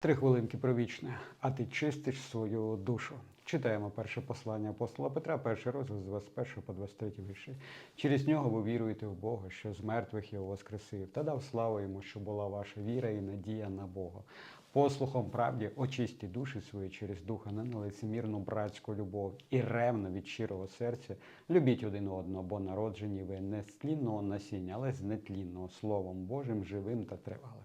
Три хвилинки про вічне, а ти чистиш свою душу. Читаємо перше послання апостола Петра, перший розділ з 21 по 23 вірші. Через нього ви віруєте в Бога, що з мертвих його воскресив, та дав славу йому, що була ваша віра і надія на Бога. Послухом правді очисті душі свої через духа на нелицемірну братську любов і ревно від щирого серця любіть один одного, бо народжені ви не з тлінного насіння, але з нетлінного Словом Божим, живим та тривалим.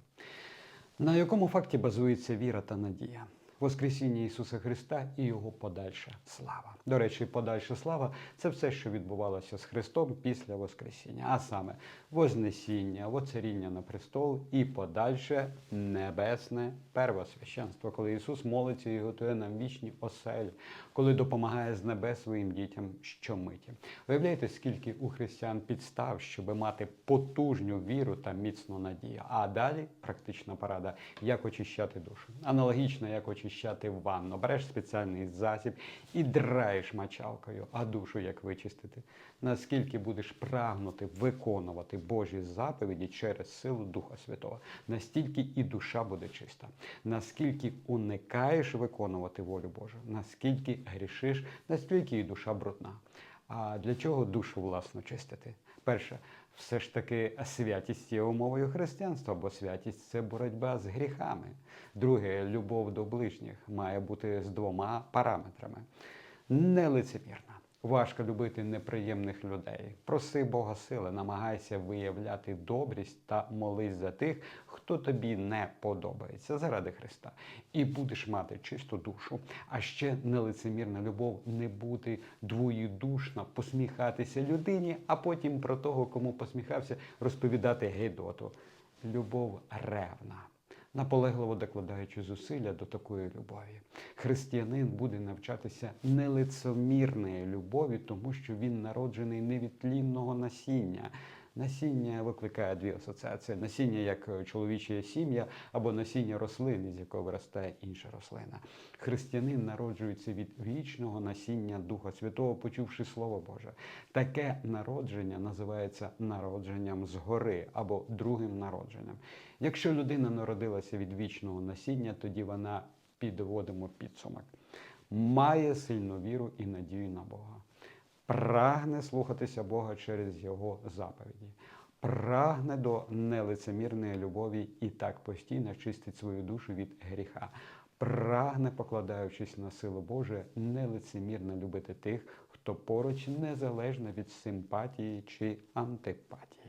На якому факті базується віра та надія? Воскресіння Ісуса Христа і Його подальша слава. До речі, подальша слава це все, що відбувалося з Христом після Воскресіння, а саме Вознесіння, воцаріння на престол і подальше небесне первосвященство, коли Ісус молиться і готує нам вічні оселі, коли допомагає з небес своїм дітям щомиті. Виявляєте, скільки у християн підстав, щоб мати потужню віру та міцну надію. А далі практична порада, як очищати душу. Аналогічно, як очищати ванну. Береш спеціальний засіб і драєш мочалкою, а душу як вичистити. Наскільки будеш прагнути виконувати Божі заповіді через силу Духа Святого, настільки і душа буде чиста. Наскільки уникаєш виконувати волю Божу, наскільки грішиш, настільки і душа брудна. А для чого душу власну чистити? Перше, все ж таки святість є умовою християнства, бо святість це боротьба з гріхами. Друге, любов до ближніх має бути з двома параметрами. Нелицемірна. Важко любити неприємних людей. Проси Бога сили, намагайся виявляти добрість та молись за тих, хто тобі не подобається заради Христа. І будеш мати чисту душу. А ще нелицемірна любов не бути двоєдушна, посміхатися людині, а потім про того, кому посміхався, розповідати гидоту. Любов ревна наполегливо докладаючи зусилля до такої любові. Християнин буде навчатися нелицемірної любові, тому що він народжений не від тлінного насіння. Насіння викликає дві асоціації: насіння як чоловіча сім'я або насіння рослини, з якого виростає інша рослина. Християнин народжується від вічного насіння Духа Святого, почувши Слово Боже. Таке народження називається народженням згори або другим народженням. Якщо людина народилася від вічного насіння, тоді вона підводимо підсумок. Має сильну віру і надію на Бога прагне слухатися Бога через Його заповіді, прагне до нелицемірної любові і так постійно чистить свою душу від гріха, прагне, покладаючись на силу Божу, нелицемірно любити тих, хто поруч незалежно від симпатії чи антипатії.